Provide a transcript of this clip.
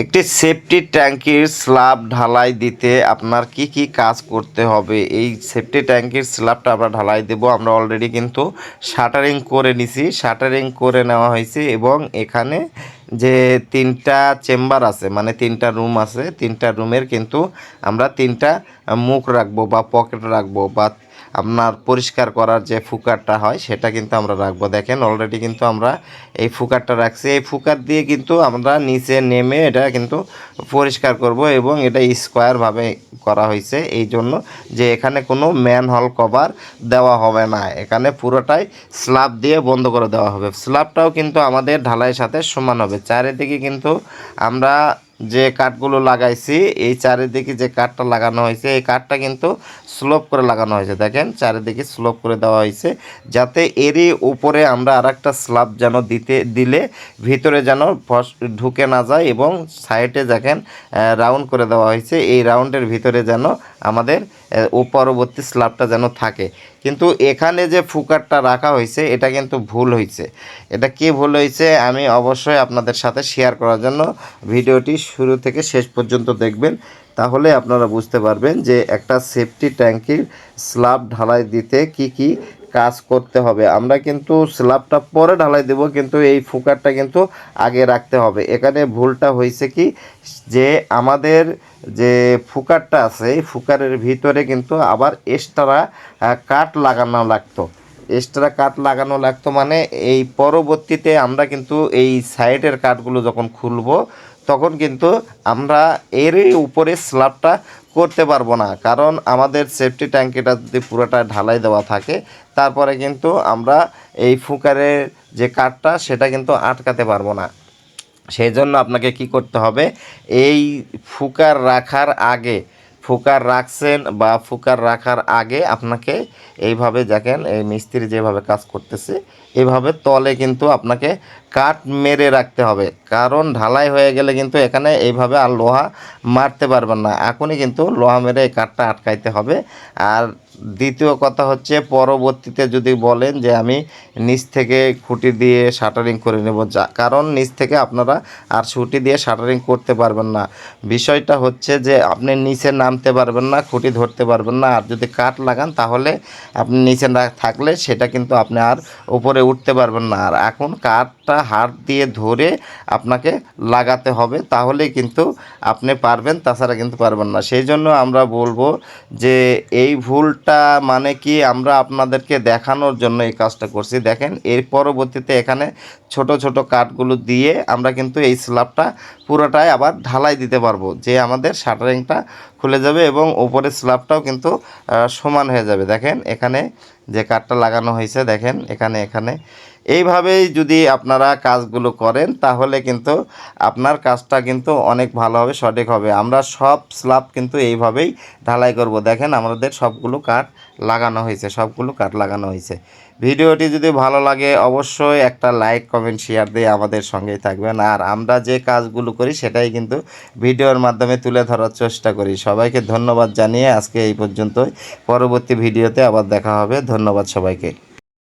একটি সেফটি ট্যাঙ্কির স্ল্যাব ঢালাই দিতে আপনার কি কি কাজ করতে হবে? এই সেফটি ট্যাঙ্কির স্ল্যাবটা আমরা ঢালাই দেব। আমরা অলরেডি কিন্তু শাটারিং করে নিছি। শাটারিং করে নেওয়া হয়েছে এবং এখানে যে তিনটা চেম্বার আছে মানে তিনটা রুম আছে, তিনটা রুমের কিন্তু আমরা তিনটা মুখ রাখব বা পকেট রাখব বা আপনার পরিষ্কার করার যে ফুকারটা হয় সেটা কিন্তু আমরা রাখব। দেখেন অলরেডি কিন্তু আমরা এই ফুকারটা রাখছি। এই ফুকার দিয়ে কিন্তু আমরা নিচে নেমে এটা কিন্তু পরিষ্কার করব এবং এটা স্কোয়ারভাবে করা হয়েছে। এই জন্য যে এখানে কোনো ম্যান হল কভার দেওয়া হবে না। এখানে পুরোটাই স্ল্যাব দিয়ে বন্ধ করে দেওয়া হবে। স্ল্যাবটাও কিন্তু আমাদের ঢালাইয়ের সাথে সমান হবে। চারিদিকে কিন্তু আমরা যে কাঠগুলো লাগাইছি, এই চারিদিকে যে কাঠটা লাগানো হয়েছে, এই কাঠটা কিন্তু স্লোপ করে লাগানো হয়েছে। দেখেন, চারিদিকে স্লোপ করে দেওয়া হয়েছে, যাতে এরই উপরে আমরা আর একটা স্ল্যাব যেন দিতে, দিলে ভিতরে যেন ফস- ঢুকে না যায় এবং সাইডে দেখেন রাউন্ড করে দেওয়া হয়েছে। এই রাউন্ডের ভিতরে যেন আমাদের পরবর্তী স্ল্যাবটা যেন থাকে। কিন্তু এখানে যে ফুকারটা রাখা হয়েছে, এটা কিন্তু ভুল হয়েছে। এটা কে ভুল হয়েছে আমি অবশ্যই আপনাদের সাথে শেয়ার করার জন্য ভিডিওটি শুরু থেকে শেষ পর্যন্ত দেখবেন। তাহলে আপনারা বুঝতে পারবেন যে একটা সেফটি ট্যাঙ্কির স্ল্যাব ঢালাই দিতে কি কি কাজ করতে হবে। আমরা কিন্তু স্ল্যাবটা পরে ঢালাই দেব, কিন্তু এই ফুকারটা কিন্তু আগে রাখতে হবে। এখানে ভুলটা হয়েছে কি? যে আমাদের যে ফুকারটা আছে, এই ফুকারের ভিতরে কিন্তু আবার এক্সট্রা কাঠ লাগানো লাগতো। এক্সট্রা কাঠ লাগানো লাগতো মানে এই পরবর্তীতে আমরা কিন্তু এই সাইডের কাঠগুলো যখন খুলবো তখন কিন্তু আমরা এরই উপরে স্ল্যাবটা করতে পারব না। কারণ আমাদের সেফটি ট্যাঙ্কিটা যদি পুরোটা ঢালাই দেওয়া থাকে, তারপরে কিন্তু আমরা এই ফুকারের যে কাঠটা, সেটা কিন্তু আটকাতে পারব না। সেই জন্য আপনাকে কি করতে হবে, এই ফুকার রাখার আগে, ফুকার রাখছেন বা ফুকার রাখার আগে আপনাকে এইভাবে দেখেন, এই মিস্ত্রি যেভাবে কাজ করতেছে, এভাবে তলে কিন্তু আপনাকে কাঠ মেরে রাখতে হবে। কারণ ঢালাই হয়ে গেলে কিন্তু এখানে এইভাবে আর লোহা মারতে পারবেন না। এখনই কিন্তু লোহা মেরে এই কাঠটা আটকাইতে হবে। আর দ্বিতীয় কথা হচ্ছে, পরবর্তীতে যদি বলেন যে আমি নিচ থেকে খুঁটি দিয়ে শাটারিং করে নেব, যা কারণ নিচ থেকে আপনারা আর ছুটি দিয়ে শাটারিং করতে পারবেন না। বিষয়টা হচ্ছে যে আপনি নিচে নামতে পারবেন না, খুঁটি ধরতে পারবেন না। আর যদি কাঠ লাগান, তাহলে আপনি নিচে না থাকলে সেটা কিন্তু আপনি আর উপরে উঠতে পারবেন না। আর এখন কাঠটা হাত দিয়ে ধরে আপনাকে লাগাতে হবে তাহলে কিন্তু আপনি পারবেন, তাছাড়া কিন্তু পারবেন না। সেই জন্য আমরা বলব যে এই ভুলটা মানে কি, আমরা আপনাদেরকে দেখানোর জন্য এই কাজটা করছি। দেখেন, এর পরবর্তীতে এখানে ছোট ছোট কাঠগুলো দিয়ে আমরা কিন্তু এই স্ল্যাবটা পুরোটাই আবার ঢালাই দিতে পারব, যে আমাদের শাটারিংটা খুলে যাবে এবং ওপরের স্ল্যাবটাও কিন্তু সমান হয়ে যাবে। দেখেন, এখানে যে কাঠটা লাগানো হয়েছে, দেখেন, এখানে এখানে এইভাবেই যদি আপনারা কাজগুলো করেন, তাহলে কিন্তু আপনার কাজটা কিন্তু অনেক ভালো হবে, সঠিক হবে। আমরা সব স্ল্যাব কিন্তু এইভাবেই ঢালাই করব। দেখেন আমাদের সবগুলো কাঠ লাগানো হয়েছে, সবগুলো কাঠ লাগানো হয়েছে। ভিডিওটি যদি ভালো লাগে, অবশ্যই একটা লাইক, কমেন্ট, শেয়ার দিয়ে আমাদের সঙ্গেই থাকবেন। আর আমরা যে কাজগুলো করি, সেটাই কিন্তু ভিডিওর মাধ্যমে তুলে ধরার চেষ্টা করি। সবাইকে ধন্যবাদ জানিয়ে আজকে এই পর্যন্তই। পরবর্তী ভিডিওতে আবার দেখা হবে। ধন্যবাদ সবাইকে।